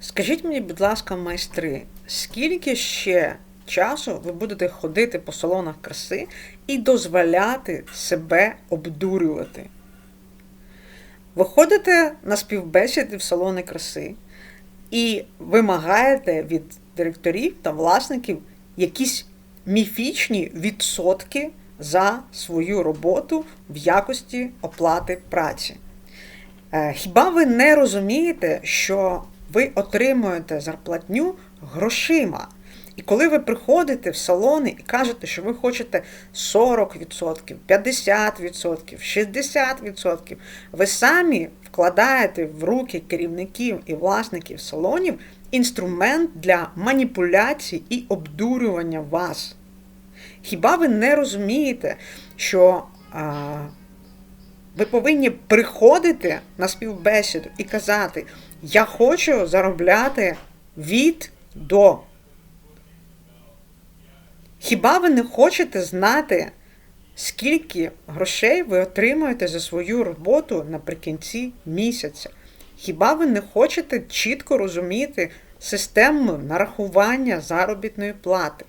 Скажіть мені, будь ласка, майстри, скільки ще часу ви будете ходити по салонах краси і дозволяти себе обдурювати? Ви ходите на співбесіди в салони краси і вимагаєте від директорів та власників якісь міфічні відсотки за свою роботу в якості оплати праці. Е, Хіба ви не розумієте, що ви отримуєте зарплатню грошима? І коли ви приходите в салони і кажете, що ви хочете 40%, 50%, 60%, ви самі вкладаєте в руки керівників і власників салонів інструмент для маніпуляцій і обдурювання вас. Хіба ви не розумієте, що а, ви повинні приходити на співбесіду і казати: Я хочу заробляти від до. Хіба ви не хочете знати, скільки грошей ви отримуєте за свою роботу наприкінці місяця? Хіба ви не хочете чітко розуміти систему нарахування заробітної плати?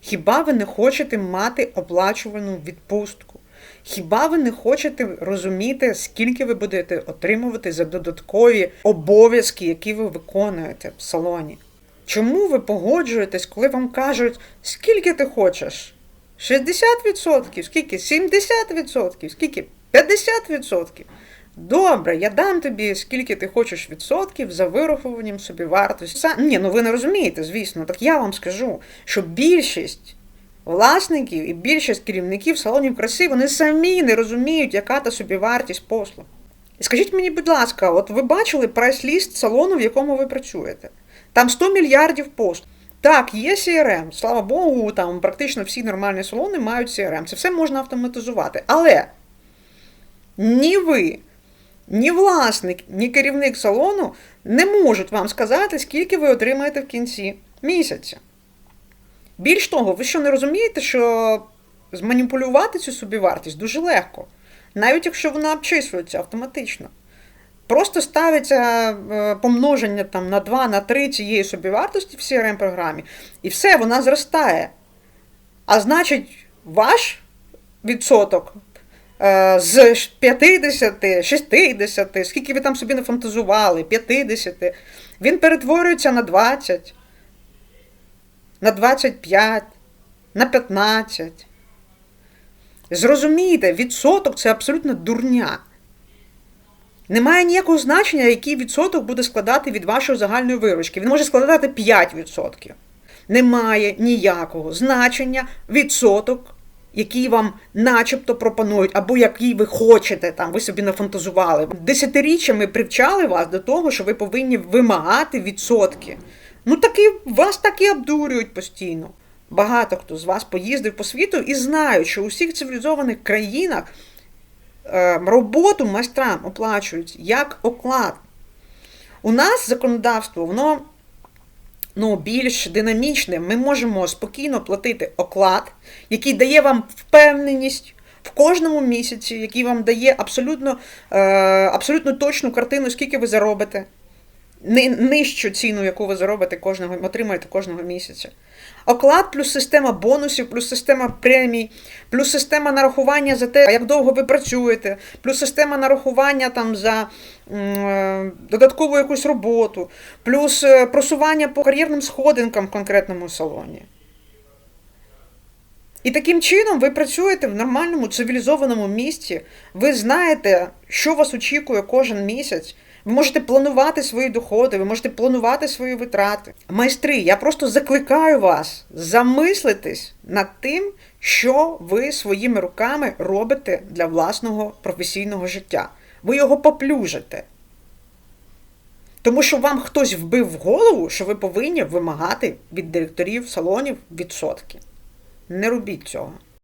Хіба ви не хочете мати оплачувану відпустку? Хіба ви не хочете розуміти, скільки ви будете отримувати за додаткові обов'язки, які ви виконуєте в салоні? Чому ви погоджуєтесь, коли вам кажуть, скільки ти хочеш? 60%, скільки? 70%, скільки? 50%. Добре, я дам тобі, скільки ти хочеш відсотків за вирахуванням собі вартості. Ні, ну ви не розумієте, звісно. Так я вам скажу, що більшість власників і більшість керівників салонів краси вони самі не розуміють, яка та собі вартість послуг. І скажіть мені, будь ласка, от ви бачили прайс-ліст салону, в якому ви працюєте? Там 100 мільярдів послуг. Так, є CRM, слава Богу, там практично всі нормальні салони мають CRM. Це все можна автоматизувати. Але ні ви, ні власник, ні керівник салону не можуть вам сказати, скільки ви отримаєте в кінці місяця. Більш того, ви що не розумієте, що зманіпулювати цю собівартість дуже легко, навіть якщо вона обчислюється автоматично. Просто ставиться е, помноження там, на 2, на 3 цієї собівартості в CRM-програмі, і все, вона зростає. А значить, ваш відсоток е, з 50, 60, скільки ви там собі не фантазували, 50, він перетворюється на 20, на 25, на 15. Зрозумійте, відсоток це абсолютно дурня. Немає ніякого значення, який відсоток буде складати від вашої загальної виручки. Він може складати 5%. Немає ніякого значення відсоток, який вам начебто пропонують, або який ви хочете, там, ви собі нафантазували. Десятиріччями привчали вас до того, що ви повинні вимагати відсотки. Ну таки вас так і обдурюють постійно. Багато хто з вас поїздив по світу і знають, що у всіх цивілізованих країнах е, роботу майстрам оплачують як оклад. У нас законодавство, воно ну, більш динамічне. Ми можемо спокійно платити оклад, який дає вам впевненість в кожному місяці, який вам дає абсолютно, е, абсолютно точну картину, скільки ви заробите. Ни- Нижчу ціну, яку ви заробите кожного, отримаєте кожного місяця. Оклад плюс система бонусів, плюс система премій, плюс система нарахування за те, як довго ви працюєте, плюс система нарахування там за е, додаткову якусь роботу, плюс е, просування по кар'єрним сходинкам в конкретному салоні. І таким чином ви працюєте в нормальному цивілізованому місці, ви знаєте, що вас очікує кожен місяць. Ви можете планувати свої доходи, ви можете планувати свої витрати. Майстри, я просто закликаю вас замислитись над тим, що ви своїми руками робите для власного професійного життя. Ви його поплюжите. Тому що вам хтось вбив в голову, що ви повинні вимагати від директорів салонів відсотки. Не робіть цього.